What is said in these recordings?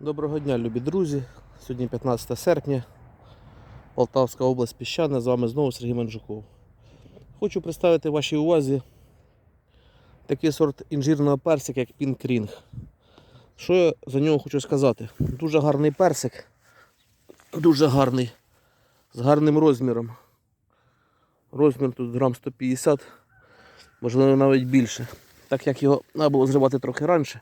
Доброго дня, любі друзі. Сьогодні 15 серпня, Полтавська область Піщана. З вами знову Сергій Манджуков. Хочу представити вашій увазі такий сорт інжирного персика, як Pink Ring. Що я за нього хочу сказати? Дуже гарний персик, дуже гарний, з гарним розміром. Розмір тут грам 150, можливо навіть більше. Так як його треба було зривати трохи раніше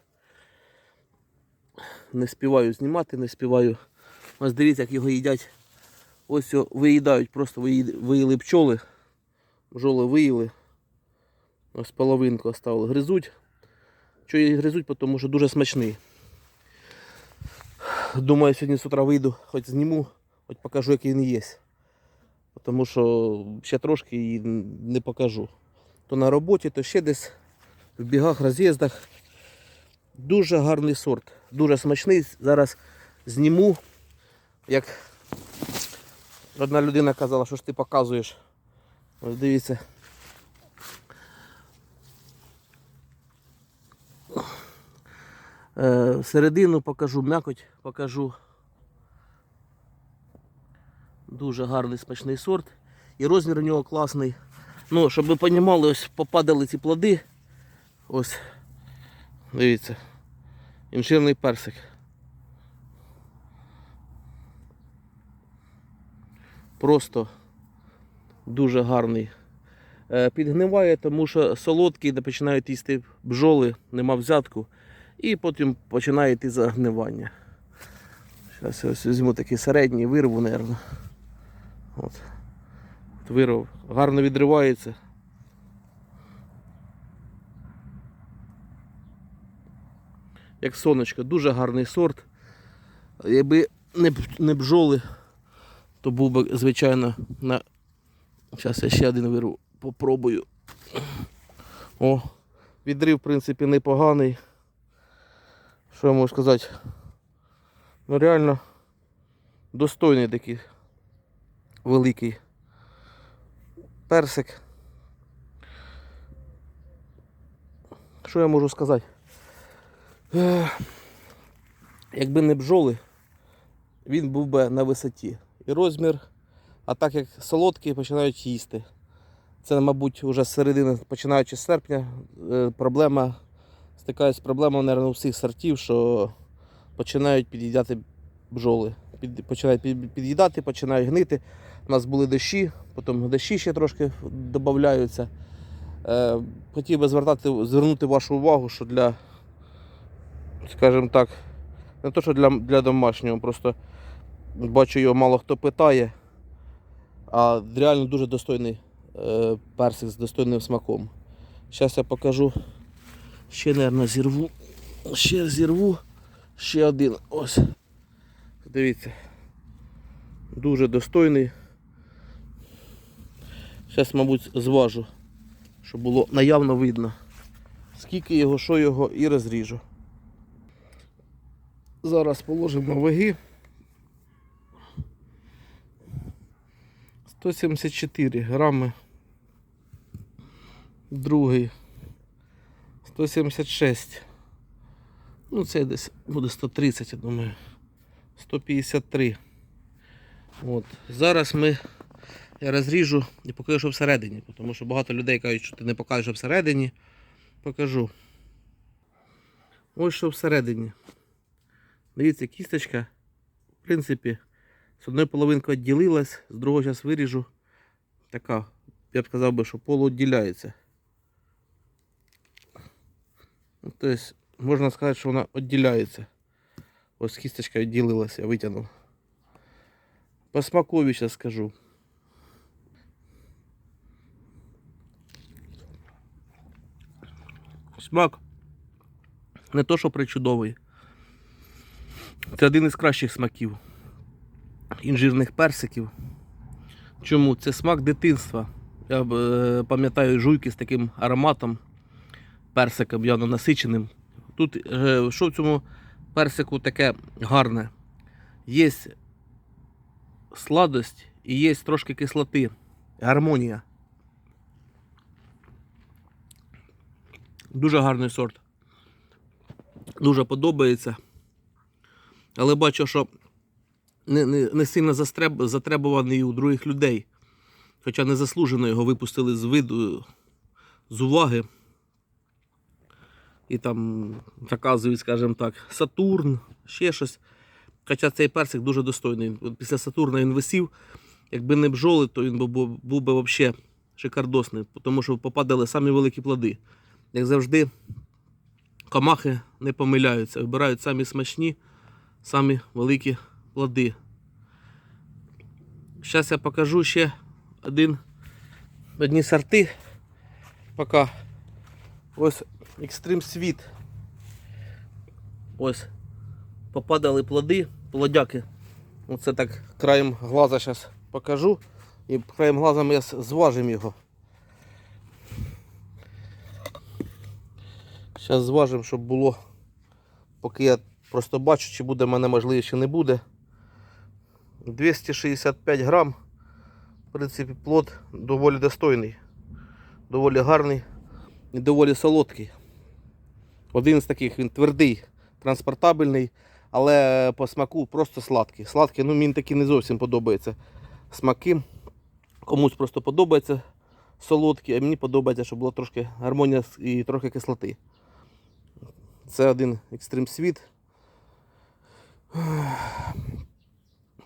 не співаю знімати, не співаю. Ось дивіться, як його їдять. Ось його виїдають, просто виїли пчоли. Бджоли виїли. Ось половинку оставили. Гризуть. Чого її гризуть, тому що дуже смачний. Думаю, сьогодні з утра вийду, хоч зніму, хоч покажу, який він є. Тому що ще трошки і не покажу. То на роботі, то ще десь в бігах, роз'їздах. Дуже гарний сорт, дуже смачний. Зараз зніму. Як одна людина казала, що ж ти показуєш. Ось дивіться. Е, середину покажу, м'якоть покажу. Дуже гарний смачний сорт. І розмір у нього класний. Ну, щоб ви розуміли, ось попадали ці плоди. Ось. Дивіться. Інжирний персик. Просто дуже гарний. Е, Підгниває, тому що солодкий, де починають їсти бджоли, нема взятку. І потім починає йти загнивання. Зараз я ось візьму такий середній, вирву, мабуть. От. От. Гарно відривається. Як сонечко, дуже гарний сорт. Якби не, не бджоли, то був би, звичайно, на. Зараз я ще один вирву, попробую. О, відрив, в принципі, непоганий. Що я можу сказати? Ну реально достойний такий великий персик. Що я можу сказати? Якби не бджоли, він був би на висоті. І розмір, а так як солодкі починають їсти. Це, мабуть, вже з середини, починаючи з серпня, е, проблема стикаюся з проблемою, мабуть, у всіх сортів, що починають під'їдати бджоли. Під, починають під'їдати, починають гнити. У нас були дощі, потім дощі ще трошки додаються. Е, хотів би звертати, звернути вашу увагу, що для скажімо так, не то, що для, для домашнього, просто бачу його мало хто питає, а реально дуже достойний е, персик з достойним смаком. Зараз я покажу. Ще, мабуть, зірву. Ще зірву. Ще один. Ось. Дивіться. Дуже достойний. Зараз, мабуть, зважу, щоб було наявно видно, скільки його, що його і розріжу. Зараз положимо ваги. 174 грами. Другий. 176. Ну, це десь буде 130, я думаю. 153. От. Зараз ми я розріжу і покажу, що всередині, тому що багато людей кажуть, що ти не покажеш всередині. Покажу. Ось що всередині. Дивіться, кісточка, в принципі, з одної половинки відділилась, з другого зараз виріжу. Така, я б сказав би, що полуодділяється. Ну, Тобто, можна сказати, що вона відділяється. Ось кісточка відділилася, я витягнув. По смакові зараз скажу. Смак не то, що причудовий. Це один із кращих смаків інжирних персиків. Чому? Це смак дитинства. Я е, пам'ятаю жуйки з таким ароматом персиком явно насиченим. Тут е, що в цьому персику таке гарне? Є сладость і є трошки кислоти. Гармонія. Дуже гарний сорт. Дуже подобається. Але бачу, що не, не, не сильно застреб, затребуваний у других людей. Хоча незаслужено його випустили з виду, з уваги. І там заказують, скажімо так, Сатурн, ще щось. Хоча цей персик дуже достойний. Після Сатурна він висів. Якби не бджоли, то він був, був би взагалі шикардосний, тому що попадали самі великі плоди. Як завжди, комахи не помиляються, вибирають самі смачні, самі великі плоди. Зараз я покажу ще один, одні сорти. Поки ось Extreme Sweet. Ось попадали плоди, плодяки. Оце так краєм глаза зараз покажу. І краєм глаза ми зважимо його. Зараз зважимо, щоб було, поки я просто бачу, чи буде в мене можливість, чи не буде. 265 грам. В принципі, плод доволі достойний, доволі гарний і доволі солодкий. Один з таких він твердий, транспортабельний, але по смаку просто сладкий. Сладкий, ну мені таки не зовсім подобається смаки. Комусь просто подобається солодкі, а мені подобається, щоб була трошки гармонія і трохи кислоти. Це один Extreme Sweet.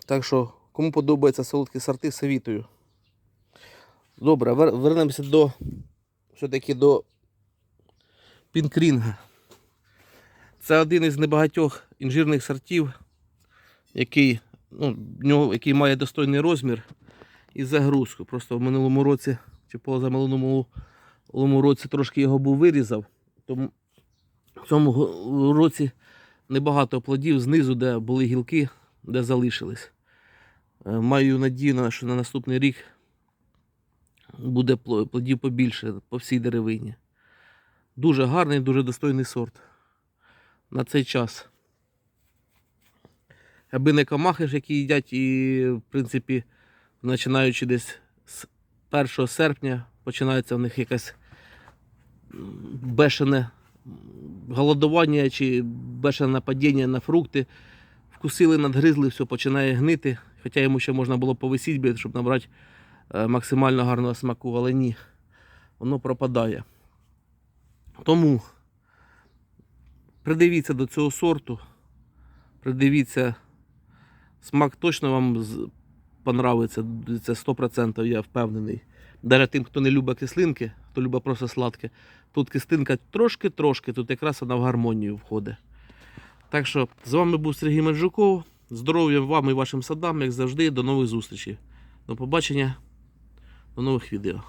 Так що, кому подобаються солодкі сорти, совітую. Добре, вернемося до все-таки до Пінкрінга. Це один із небагатьох інжирних сортів, який, ну, нього, який має достойний розмір і загрузку. Просто в минулому році, чи позаминулому минулому році трошки його був вирізав. Тому в цьому році небагато плодів знизу, де були гілки, де залишились. Е, Маю надію, що на наступний рік буде плодів побільше по всій деревині. Дуже гарний, дуже достойний сорт на цей час. Аби не комахи ж, які їдять, і, в принципі, починаючи десь з 1 серпня, починається в них якесь бешене голодування чи бешене нападіння на фрукти. Вкусили, надгризли, все починає гнити. Хоча йому ще можна було повисіти, щоб набрати е, максимально гарного смаку, але ні, воно пропадає. Тому придивіться до цього сорту, придивіться, смак точно вам понравиться, це 100% я впевнений. Навіть тим, хто не любить кислинки, хто любить просто сладке, тут кистинка трошки-трошки, тут якраз вона в гармонію входить. Так що з вами був Сергій Манджуков. Здоров'я вам і вашим садам, як завжди, до нових зустрічей. До побачення, до нових відео.